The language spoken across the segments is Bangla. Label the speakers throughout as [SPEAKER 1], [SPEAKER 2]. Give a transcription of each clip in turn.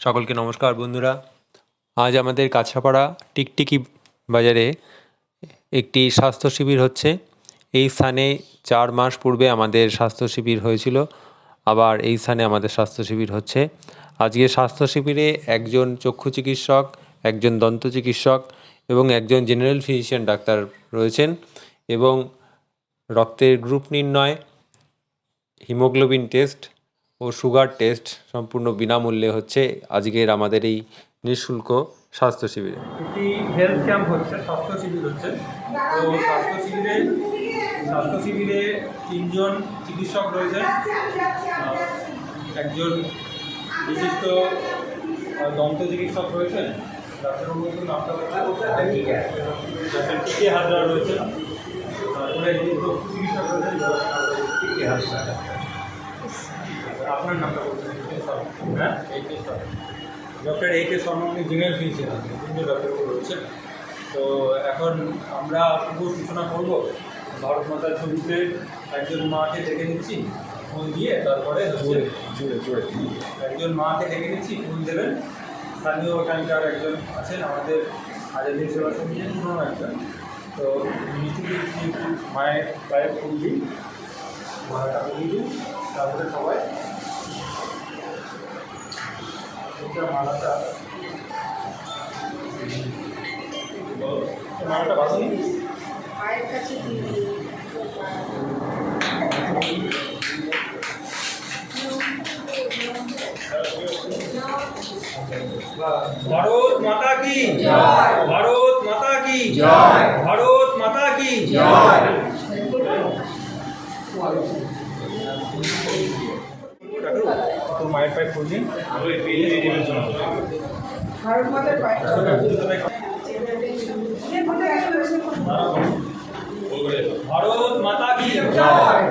[SPEAKER 1] সকলকে নমস্কার বন্ধুরা। আজ আমাদের কাছাপাড়া টিকটিকি বাজারে একটি স্বাস্থ্য শিবির হচ্ছে। এই স্থানে চার মাস পূর্বে আমাদের স্বাস্থ্য শিবির হয়েছিল, আবার এই স্থানে আমাদের স্বাস্থ্য শিবির হচ্ছে। আজকে স্বাস্থ্য শিবিরে একজন চক্ষু চিকিৎসক, একজন দন্ত চিকিৎসক এবং একজন জেনারেল ফিজিশিয়ান ডাক্তার রয়েছেন এবং রক্তের গ্রুপ নির্ণয়, হিমোগ্লোবিন টেস্ট ও সুগার টেস্ট সম্পূর্ণ বিনামূল্যে হচ্ছে আজকের আমাদের এই নিঃশুল্ক স্বাস্থ্য শিবিরে।
[SPEAKER 2] একটি হেলথ ক্যাম্প হচ্ছে, স্বাস্থ্য শিবির হচ্ছে। তো স্বাস্থ্য শিবিরে স্বাস্থ্য শিবিরে তিনজন চিকিৎসক রয়েছেন। একজন বিশিষ্ট দন্ত চিকিৎসক রয়েছেন হাজরা রয়েছেন। চিকিৎসক রয়েছেন আপনার নামটা বলছেন হ্যাঁ? ডক্টর এ কে শর্মা উনি জেনারেল ফিজিশিয়ান আছেন তিনজন ডাক্তারবাবু রয়েছেন। তো এখন আমরা শুভ সূচনা করব। ভারত মাতার ছবিতে একজন মাকে ডেকে নিচ্ছি ফোন দিয়ে তারপরে জুড়ে জুড়ে জুড়ে একজন মাকে ডেকে নিচ্ছি ফোন দেবেন। স্থানীয় এখানকার একজন আছেন আমাদের আজাদিন সেবা সমিতির পুরনো একজন। তো মিষ্টি মায়ের পায়ে ফুল দিই মালাটা দিয়ে দিই তারপরে সবাই মালাটা মালাটা বাসি
[SPEAKER 3] মায়ের কাছে
[SPEAKER 2] ভারত মাতা কি? ভারত মাতা কি? ভারত মাতা কি? তো মায়ের পায়ে ফুল
[SPEAKER 3] ভারত মাতার পায়ে
[SPEAKER 2] ভারত মাতা কি?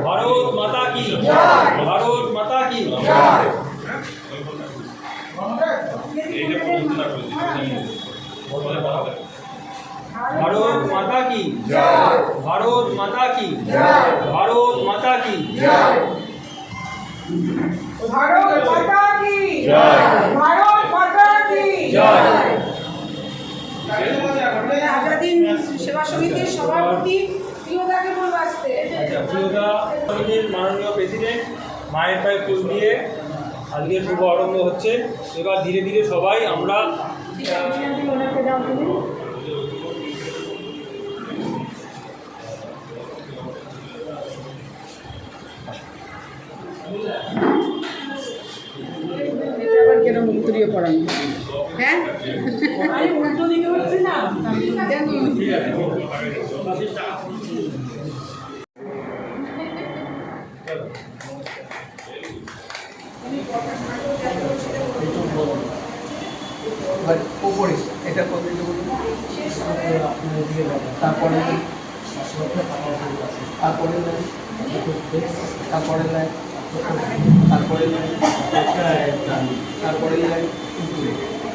[SPEAKER 2] ভারত মাতা কি? ভারত মাতা কি? ভারত মাতা কি? ভারত মাতা কি? ভারত মাতা কি?
[SPEAKER 3] ভারত মাতা কি? ভারত মাতা কি? আজাদিন সেবা সমিতির সভাপতি প্রিয়দাকে বলব আসতে
[SPEAKER 2] আচ্ছা প্রিয়দা মাননীয় প্রেসিডেন্ট মায়ের পায়ে ফুল দিয়ে আজকে শুভ আরম্ভ হচ্ছে। এবার ধীরে ধীরে সবাই আমরা আহ,
[SPEAKER 3] ওনাকে উত্তরীয় পড়ানো হ্যাঁ
[SPEAKER 4] তারপরে তারপরে তারপরে তারপরে তারপরে লাইন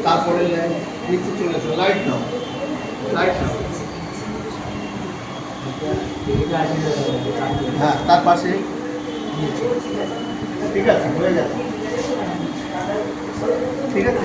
[SPEAKER 4] তারপরে লাইন নিচে চলে আসো লাইট নাও লাইট নাও। হ্যাঁ তার পাশে ঠিক আছে, হয়ে যাচ্ছে ঠিক আছে?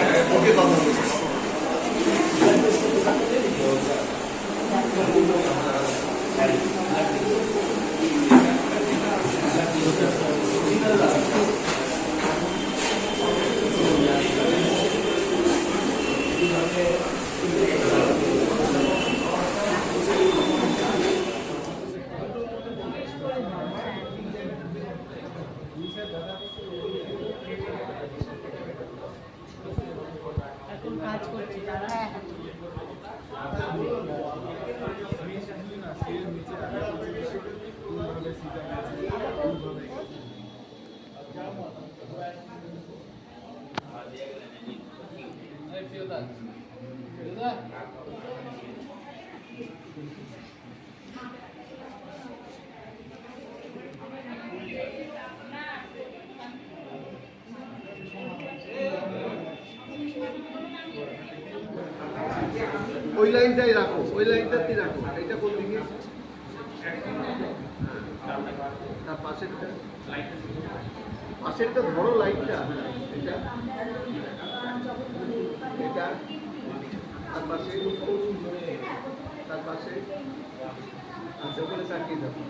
[SPEAKER 4] কাজ করছে তারা। হ্যাঁ, হ্যাঁ। ওই লাইনটাই রাখো, ওই লাইনটাতেই রাখো। এটা কোন দিকে? তার পাশেরটা? পাশেরটা ধরো লাইনটা। এটা? এটা? তার পাশে? তার পাশে? আচ্ছা ওখানে তাকিয়ে দেখো